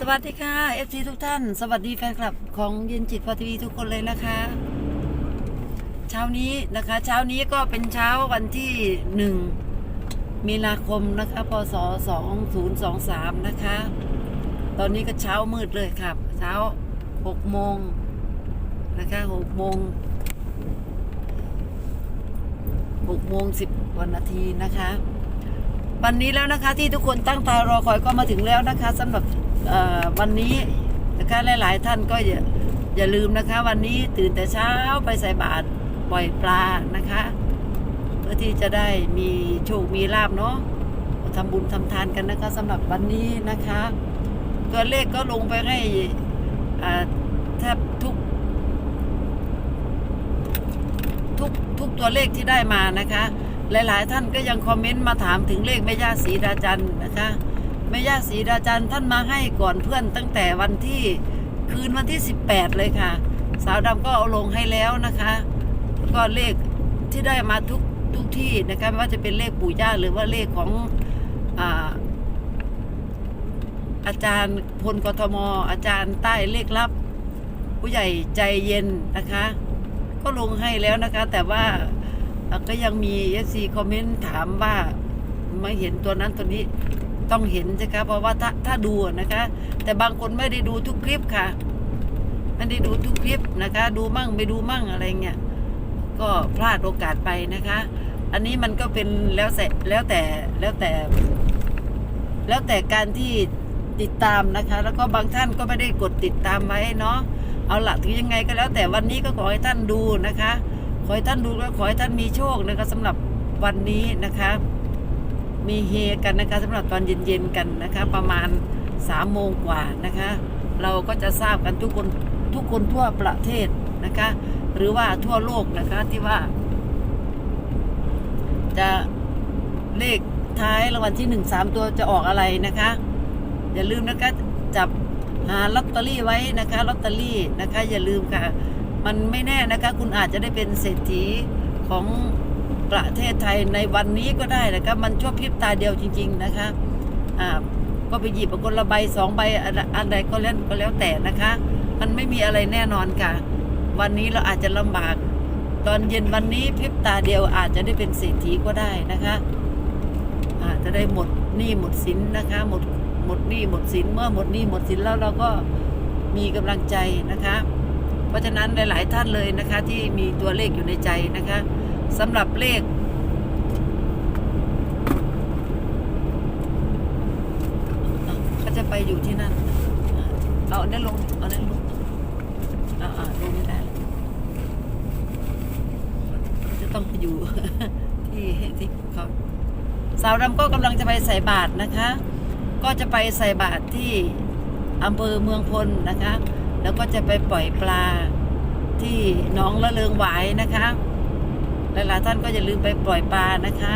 สวัสดีค่ะ FC ทุกท่าน สวัสดีแฟนคลับของเย็นจิตพอทีวีทุกคนเลยนะคะ เช้านี้นะคะ เช้านี้ก็เป็นเช้าวันที่หนึ่งมีนาคมนะคะพศ2023 นะคะ ตอนนี้ก็เช้ามืดเลยครับ เช้า6โมงนะคะ6โมง6โมง10วันนาทีนะคะ วันนี้แล้วนะคะที่ทุกคนตั้งตารอคอยก็มาถึงแล้วนะคะสำหรับ วันนี้นะคะหลายๆท่านก็อย่าอย่าลืมนะคะ วันนี้ตื่นแต่เช้าไปใส่บาตรปล่อยปลานะคะ เพื่อที่จะได้มีโชคมีลาบเนาะทำบุญทำทานกันนะคะสำหรับวันนี้นะคะตัวเลขก็ลงไปให้แทบทุก ทุกทุกตัวเลขที่ได้มานะคะ หลาย ๆ ท่านก็ยังคอมเมนต์มาถามถึงเลขแม่ย่าศรีดาจันนะคะ แม่ย่าศรีดาจันทร์ท่านมาให้ก่อนเพื่อนตั้งแต่วันที่คืนวันที่ 18 เลยค่ะ สาวดำก็เอาลงให้แล้วนะคะ ก็เลขที่ได้มาทุกทุกที่นะคะไม่ว่าจะเป็นเลขปู่ย่าหรือว่าเลขของอาอาจารย์พลกทม อาจารย์ใต้เลขลับ ผู้ใหญ่ใจเย็นนะคะ ก็ลงให้แล้วนะคะ แต่ว่าก็ยังมีเอซีคอมเมนต์ถามว่าไม่เห็นตัวนั้นตัวนี้ ต้องเห็นใช่คะเพราะว่าถ้าถ้าดูนะคะ แต่บางคนไม่ได้ดูทุกคลิปค่ะไม่ได้ดูทุกคลิปนะคะ ดูมั่งไม่ดูมั่งอะไรเงี้ยก็พลาดโอกาสไปนะคะ อันนี้มันก็เป็นแล้วแต่แล้วแต่แล้วแต่ แล้วแต่การที่ติดตามนะคะ แล้วก็บางท่านก็ไม่ได้กดติดตามไว้เนาะเอาละถึงยังไงก็แล้วแต่วันนี้ก็ขอให้ท่านดูนะคะ ขอให้ท่านดูแล้วขอให้ท่านมีโชคนะคะสำหรับวันนี้นะคะ มีเฮกันนะคะสำหรับตอนเย็นๆกันนะคะ ประมาณสามโมงกว่านะคะ เราก็จะทราบกันทุกคนทุกคนทั่วประเทศนะคะ หรือว่าทั่วโลกนะคะที่ว่า จะเลขท้ายรางวัลที่หนึ่งสามตัวจะออกอะไรนะคะ อย่าลืมนะคะจับหาลอตเตอรี่ไว้นะคะลอตเตอรี่นะคะ อย่าลืมค่ะ มันไม่แน่นะคะ คุณอาจจะได้เป็นเศรษฐีของ ประเทศไทยในวันนี้ก็ได้นะคะมันชั่วพริบตาเดียวจริง ๆนะคะอ่าก็ไปหยิบคนละใบสองใบอันใดก็แล้วก็แล้วแต่นะคะ มันไม่มีอะไรแน่นอนค่ะ วันนี้เราอาจจะลำบาก ตอนเย็นวันนี้พริบตาเดียวอาจจะได้เป็นเศรษฐีก็ได้นะคะอาจจะได้หมดหนี้หมดสินนะคะ หมดหมดหนี้หมดสินเมื่อหมดหนี้หมดสินแล้วเราก็มีกำลังใจนะคะ เพราะฉะนั้นหลาย ๆ ท่านเลยนะคะ ที่มีตัวเลขอยู่ในใจนะคะ สำหรับเลข เขาจะไปอยู่ที่นั่น เอาอันนั้ลง เอาอันนั้ลงอ่าอ่าลงไม่ได้จะต้องไปอยู่ที่ที่เขาสาวดำก็กำลังจะไปใส่บาตรนะคะ ก็จะไปใส่บาตรที่อำเภอเมืองพลนะคะ แล้วก็จะไปปล่อยปลาที่หนองละเลิงหวายนะคะ หลายๆท่านก็อย่าลืมไปปล่อยปลานะคะ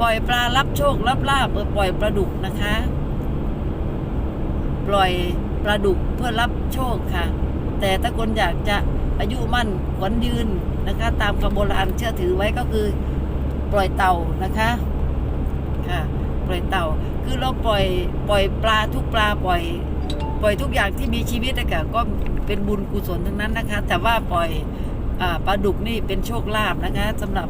ปล่อยปลารับโชครับลาบเออปล่อยปลาดุกนะคะ ปล่อยปลาดุกเพื่อรับโชคค่ะ แต่ถ้าคนอยากจะอายุมั่นขวัญยืนนะคะ ตามคำโบราณเชื่อถือไว้ก็คือ ปล่อยเต่านะคะค่ะปล่อยเต่า คือเราปล่อยปล่อยปลาทุกปลาปล่อย ปล่อยทุกอย่างที่มีชีวิตนะคะก็เป็นบุญกุศลทั้งนั้นนะคะ แต่ว่าปล่อย ปลาดุกนี่เป็นโชคลาภนะคะสำหรับ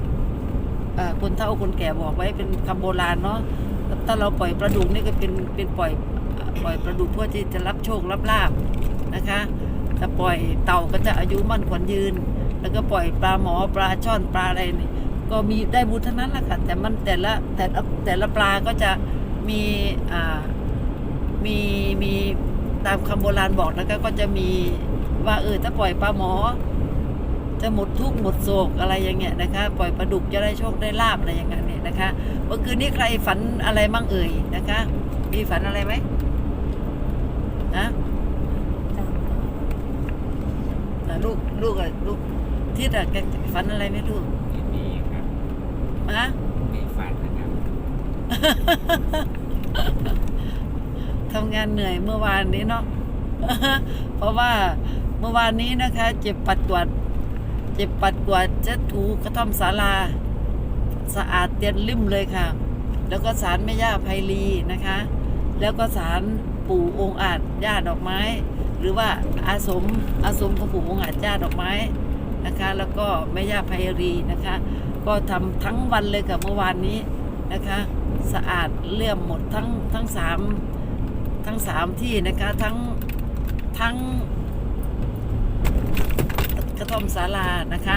คนเฒ่าคนแก่บอกไว้เป็นคำโบราณเนาะถ้าเราปล่อยปลาดุกนี่ก็เป็นเป็นปล่อยปล่อยปลาดุกเพื่อที่จะรับโชครับลาบนะคะถ้าปล่อยเต่าก็จะอายุมั่นขวัญยืน แล้วก็ปล่อยปลาหมอปลาช่อนปลาอะไรนี่ก็มีได้บุญทั้งนั้นแหละค่ะแต่มันแต่ละแต่ละแต่ละปลาก็จะมีอ่ามีมีตามคำโบราณบอกนะคะก็จะมีว่าเออถ้าปล่อยปลาหมอ จะหมดทุกข์หมดโศกอะไรอย่างเงี้ยนะคะ ปล่อยปลาดุกจะได้โชคได้ลาบอะไรอย่างเงี้ยเนี่ยนะคะเมื่อคืนนี้ใครฝันอะไรบ้างเอ่ยนะคะมีฝันอะไรไหมนะอะลูกลูกอะลูกที่แต่แกฝันอะไรไหมลูกไม่มีครับฮะไม่ฝันนะครับทำงานเหนื่อยเมื่อวานนี้เนาะเพราะว่าเมื่อวานนี้นะคะ เจ็บปัดกวาด เจ็บปัดกวาดเจะถูกระท่อมศาลา สะอาดเตียนลิ่มเลยค่ะ แล้วก็สารแม่ย่าไพลีนะคะ แล้วก็ศาลปู่องค์อาจย่าดอกไม้ หรือว่าอาสมอาสมของปู่องค์อาจย่าดอกไม้นะคะ แล้วก็แม่ย่าไพรีนะคะ ก็ทำทั้งวันเลยกับเมื่อวานนี้นะคะ สะอาดเลื่อมหมดทั้งทั้งสามทั้งสามที่นะคะทั้งทั้ง กระท่อมศาลานะคะ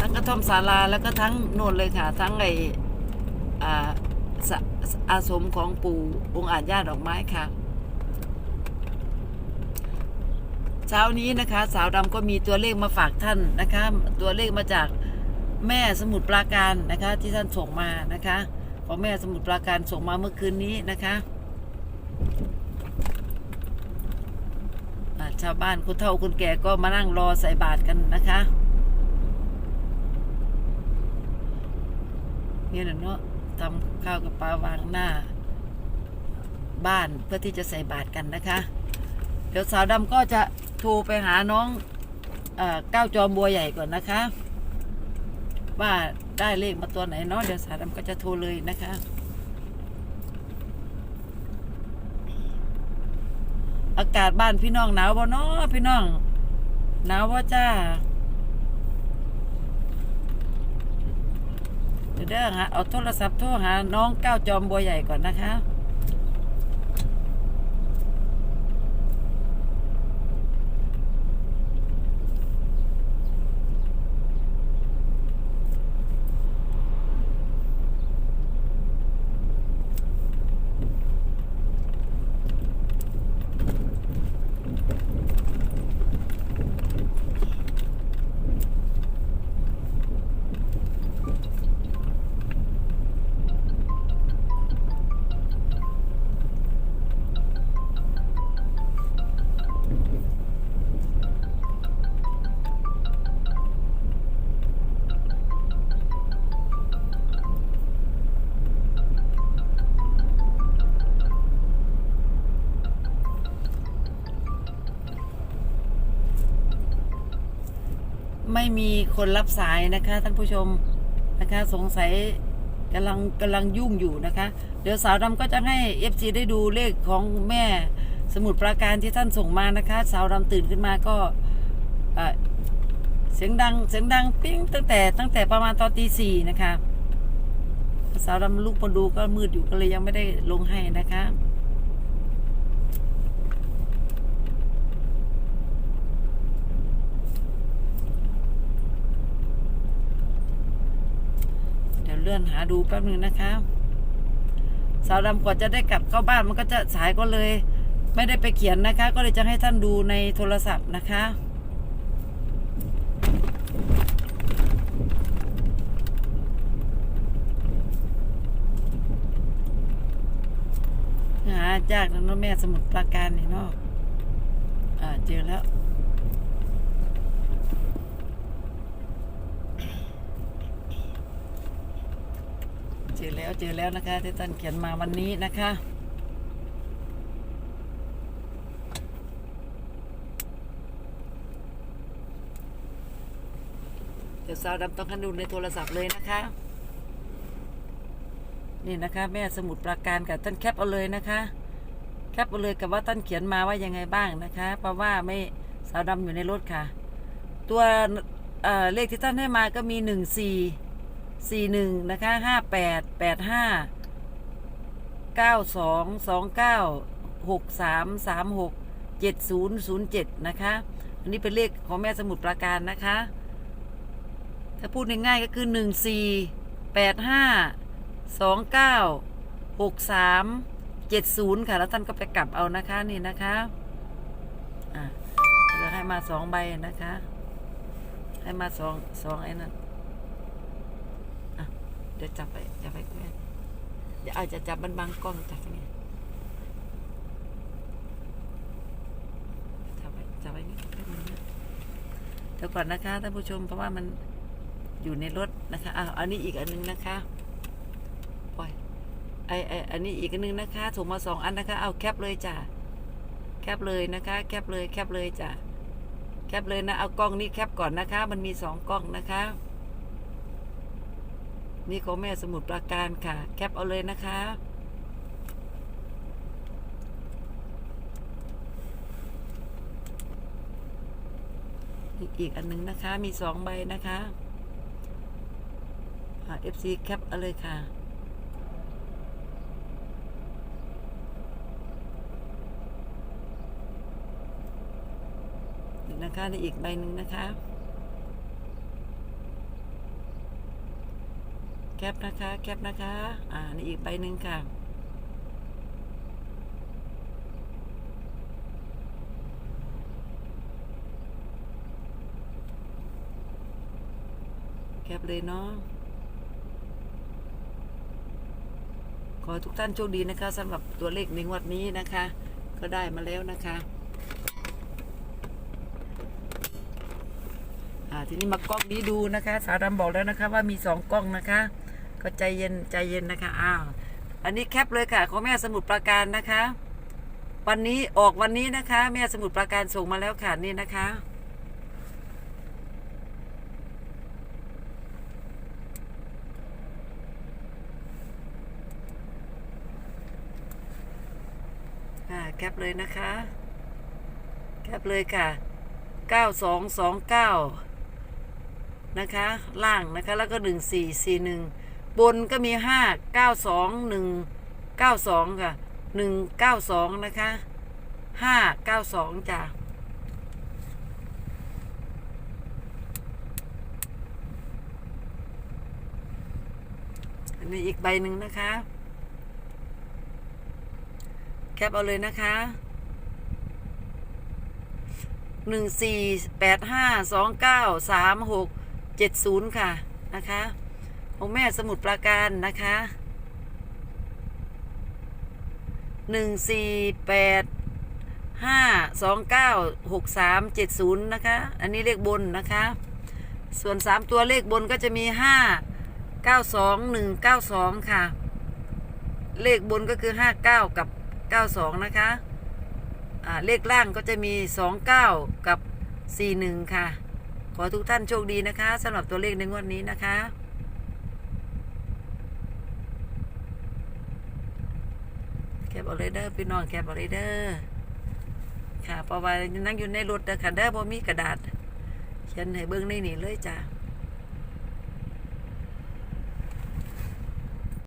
ทั้งกระท่อมศาลาแล้วก็ทั้งโน่นเลยค่ะ ทั้งไออาสะอาสมของปู่องค์อาจย่าดอกไม้ค่ะ เช้านี้นะคะ สาวดำก็มีตัวเลขมาฝากท่านนะคะ ตัวเลขมาจากแม่สมุทรปราการนะคะ ที่ท่านส่งมานะคะของแม่สมุทรปราการส่งมาเมื่อคืนนี้นะคะ ชาวบ้านคนเฒ่าคนแก่ก็มานั่งรอใส่บาตรกันนะคะเนี่ยนะเนาะทำข้าวกับปลาวางหน้า บ้านเพื่อที่จะใส่บาตรกันนะคะ เดี๋ยวสาวดำก็จะโทรไปหาน้องเออก้าวจอมบัวใหญ่ก่อนนะคะ ว่าได้เลขมาตัวไหนเนาะเดี๋ยวสาวดำก็จะโทรเลยนะคะ อากาศบ้านพี่น้องหนาวบ่เนาะพี่น้องหนาวบ่จ้าเดี๋ยวเด้อฮะเอาโทรศัพท์โทรหาน้องก้าวจอมบัวใหญ่ก่อนนะคะ ม่มีคนรับสายนะคะท่านผู้ชมนะคะ สงสัยกำลังกำลังยุ่งอยู่นะคะ เดี๋ยวสาวดำก็จะให้ FC ได้ดูเลขของแม่สมุดปราการที่ท่านส่งมานะคะ สาวดำตื่นขึ้นมาก็เสียงดังเสียงดังปิ้งตั้งแต่ตั้งแต่ประมาณตอนตีสี่นะคะ สาวดำลุกมาดูก็มืดอยู่ก็เลยยังไม่ได้ลงให้นะคะ เดี๋ยวเลื่อนหาดูแป๊บหนึ่งนะคะสาวดำกว่าจะได้กลับเข้าบ้านมันก็จะสายก็เลย ไม่ได้ไปเขียนนะคะ ก็เลยจะให้ท่านดูในโทรศัพท์นะคะหาจากนั้นแม่สมุดปราการนี่เนาะอ่าเจอแล้ว เจอ แล้วเจอแล้วนะคะที่ท่านเขียนมาวันนี้นะคะเดี๋ยวสาวดำต้องคันดูในโทรศัพท์เลยนะคะ นี่นะคะแม่สมุดปราการกับท่านแคปเอาเลยนะคะแคปเอาเลยกับว่าท่านเขียนมาว่ายังไงบ้างนะคะ เพราะว่าไม่สาวดำอยู่ในรถค่ะ ตัวเเลขที่ท่านให้มาก็มีหนึ่งสี่ สี่หนึ่งนะคะห้าแปดแปดห้าเก้าสองสองเก้าหกสามสามหกเจ็ดศูนย์ศูนย์เจ็ดนะคะ อันนี้เป็นเลขของแม่สมุดปราการนะคะ ถ้าพูดง่ายๆก็คือหนึ่งสี่แปดห้าสองเก้าหกสามเจ็ดศูนย์ค่ะ แล้วท่านก็ไปกลับเอานะคะนี่นะคะอะจะให้มาสองใบนะคะ ให้มาสองสองไอ้นั่น เดี๋ยวจับไปจับไปเพื่อนเดี๋ยวอาจจะจับมันบังกล้องจับนี่จับไปจับไปนี่เดี๋ยวก่อนนะคะท่านผู้ชมเพราะว่ามันอยู่ในรถนะคะอ้าวอันนี้อีกอันหนึงนะคะปล่อยไอไออันนี้อีกอันหนึงนะคะส่งมาสองอันนะคะเอาแคปเลยจ้ะแคปเลยนะคะ แคปเลยแคปเลยจ้ะแคปเลยนะเอากล้องนี้แคปก่อนนะคะ มันมีสองกล้องนะคะ นี่ของแม่สมุดปราการค่ะ แคปเอาเลยนะคะ อีกอันนึงนะคะ มีสองใบนะคะเอฟซีแคปเอาเลยค่ะนะคะในอีกใบหนึ่งนะคะ แคปนะคะ แคปนะคะ อ่าในอีกใบหนึ่งค่ะ แคปเลยเนาะขอทุกท่านโชคดีนะคะสำหรับตัวเลขในงวดนี้นะคะ ก็ได้มาแล้วนะคะอ่าทีนี้มากล้องนี้ดูนะคะ สาวดำบอกแล้วนะคะว่ามีสองกล้องนะคะ ก็ใจเย็นใจเย็นนะคะอ้าวอันนี้แคปเลยค่ะของแม่สมุดปราการนะคะ วันนี้ออกวันนี้นะคะ แม่สมุดปราการส่งมาแล้วค่ะนี่นะคะค่ะแคปเลยนะคะ แคปเลยค่ะ 9229 นะคะ ล่างนะคะ แล้วก็ 1441 บนก็มี5 92 192ค่ะ192นะคะ592จ้ะอันนี้อีกใบหนึ่งนะคะ แคปเอาเลยนะคะหนึ่งสี่แปดห้าสองเก้าสามหกเจ็ดศูนย์ค่ะนะคะ องแม่สมุดปราการนะคะหนึ่งสี่แปดห้าสองเก้าหกสามเจ็ดศูนย์นะคะ อันนี้เลขบนนะคะ ส่วนสามตัวเลขบนก็จะมีห้าเก้าสองหนึ่งเก้าสองค่ะ เลขบนก็คือห้าเก้ากับเก้าสองนะคะอ่าเลขล่างก็จะมี29กับ41ค่ะ ขอทุกท่านโชคดีนะคะสำหรับตัวเลขในงวดนี้นะคะ แคป เอาเลยเด้อพี่น้องแคปเอาเลยเด้อค่ะเพราะว่านั่งอยู่ในรถเด้อค่ะเด้อบ่มีกระดาษเขียนให้เบิ่งในนี่เลยจ้ะ